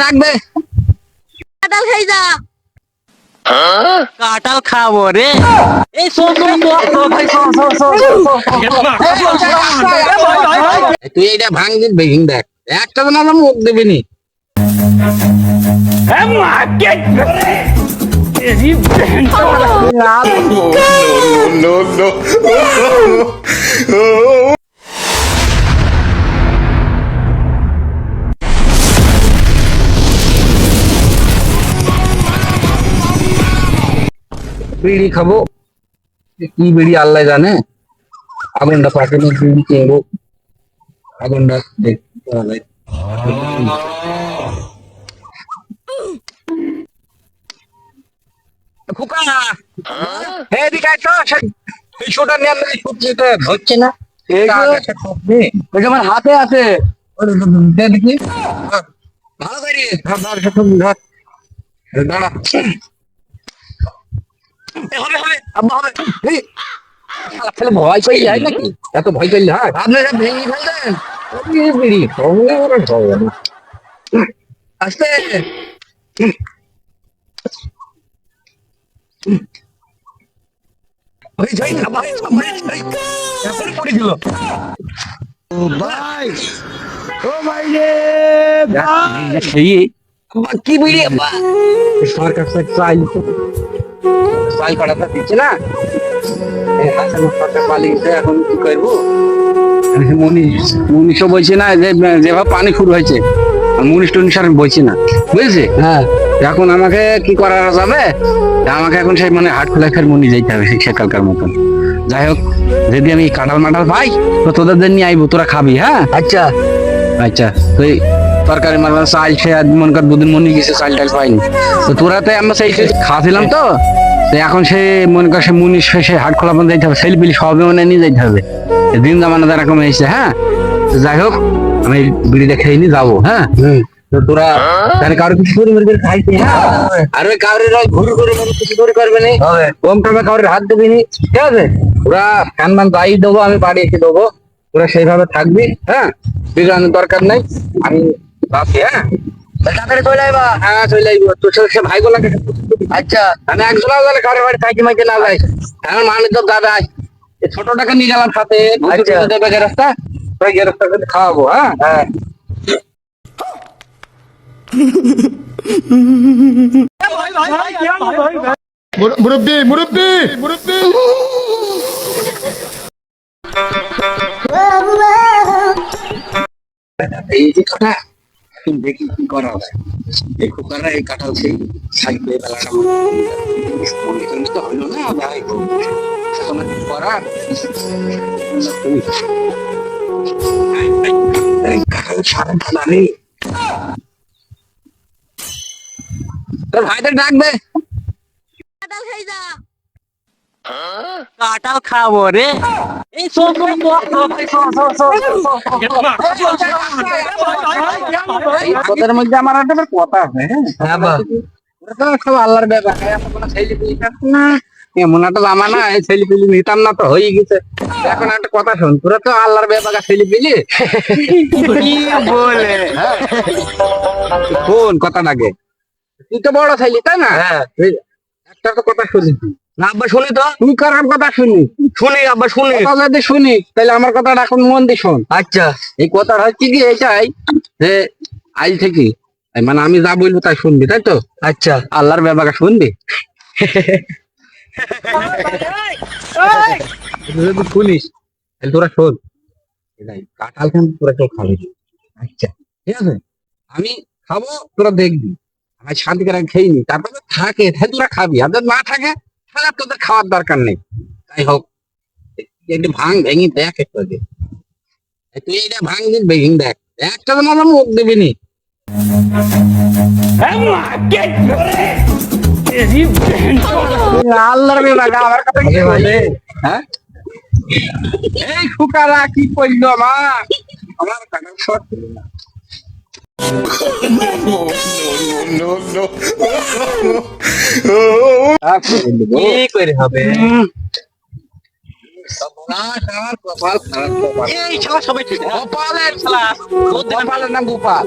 ডাক দে কাঁঠাল খাই যা কাঁঠাল খাব রে এই তুই এইটা ভাঙ দিন দেখ একটা তো না মুখ দিবি নি বিড়ি খাব। কি বিড়ি আল্লাহ জানে? আগুনটা পাঠানো বিড়ি কিনবো আগুনটা দেখতে খোকা! হে এদিকে আয় তো এই ছোটা নিয়ে আমি হচ্ছে না। আমার হাতে আছে। দেখি। হ্যাঁ, ভালো করে দাঁড়া হবে হবে। আব্বা হবে। এই, শালা ভয় পেয়ে যায় নাকি? এত ভয় হয় সব ভেঙে ফেলতেন ওই বিড়ি হবে ওরা হবে না আস্তে। ওই যাই না ভাই। কি বিড়ি আব্বা? সরকার সে ট্রাইল করাটা দিচ্ছে না? এখন কি করব? মুনিশ মুনিশও বলছে না যে যেভাবে পানি শুরু হয়েছে আর মুনিশ টুনিশ আর বলছে না বুঝেছি? হ্যাঁ। এখন আমাকে কি করা যাবে? আমাকে এখন সেই মানে হাট খোলা ফের মনি যাইতে হবে সেই সেকালকার মতন। যাই হোক যদি আমি কাঁঠাল মাটাল পাই তো তোদের নিয়ে আইবো তোরা খাবি হ্যাঁ? আচ্ছা। আচ্ছা তুই তরকারি মারবার চাল সে মনে কর দুদিন মনে গেছে চাল টাল পাইনি। তো তোরা তো আমরা সেই খাওয়াছিলাম তো তো? এখন সে মনে কর সে মুনি সে সে হাট খোলা বন্ধ যাইতে হবে সেল বিলি সবে মানে নিয়ে যাইতে হবে। দিন জামানা এরকম হয়েছে হ্যাঁ? যাই হোক আমি বিড়িটা খেয়ে নি যাব হ্যাঁ? তো তোরা তাহলে কারও কিছু করে মেরে করে হ্যাঁ? আর ওই কারোর ঘুরে ঘুরে কিছু করে করবে নি? কম টাকা কারোর হাত দিবি নি? ঠিক আছে? ওরা দেবো আমি বাড়ি এসে দেবো। তোরা সেইভাবে থাকবি হ্যাঁ? দরকার নাই আমি ভাবছি হ্যাঁ? তাড়াতাড়ি চলে আইবা। হ্যাঁ চলে যাইব তোর সাথে ভাই গুলাকে আচ্ছা আমি একজন গেলে কারোর বাড়ি থাকি মাইকে না যাই। আমার মানে তো দাদা এই ছোটটাকে নিয়ে গেলাম সাথে। দেবে গেরস্তা ওই গেরস্তা করে খাওয়াবো হ্যাঁ? হ্যাঁ। মুরব্বী মুরব্বী মুরব্বী। এই যে কথা। এখন দেখি কি করা যায়। এই খোকারা এই কাঁঠাল সেই সাইকেলে বেলাটা তো হলো না ভাই করার। কাঁঠাল সারা তোর ভাইদের কাঁঠাল খাই যা। কাঁঠাল খাব রে তোদের মধ্যে আমার একটা কথা আছে হ্যাঁ আল্লাহর ব্যাপার না এমন একটা জামানা এই ছেলে পিলি নিতাম না তো হয়ে গেছে এখন একটা কথা শোন তোরা তো আল্লাহর ব্যাপার ছেলে পিলি বলে কোন কথাটাকে তুই তো বড় ছেলে তাই না হ্যাঁ একটা তো কথা শুনি তুই। না আব্বা শুনি তো। তুই কার কথা শুনি। শুনি আব্বা শুনি। কথা যদি শুনি তাহলে আমার কথাটা এখন মন দিয়ে শোন। আচ্ছা। এই কথাটা হচ্ছে কি এটাই যে আজ থেকে মানে আমি যা বলব তাই শুনবি তাই তো? আচ্ছা। আল্লাহর ব্যাপারে শুনবি? যদি শুনিস তাহলে তোরা শোন। কাঁঠাল কিন্তু তোরা কেউ খাবি আচ্ছা। ঠিক আছে? আমি খাব তোরা দেখবি। আমি শান্তি করে খেয়ে নি তারপর থাকে তাহলে তোরা খাবি। আর যদি না থাকে তাহলে তোদের খাওয়ার দরকার নেই তাই হোক একটু ভাঙ ভেঙে দেখ একটু আগে। এই তুই এটা ভাঙ দিন ভেঙে দেখ একটা তো না মুখ দিবি নি কি হ্যাঁ এই আমার আমার কি করে হবে? এই ছাড়া সবাই গোপালের ছাড়া গোপালের নাম গোপাল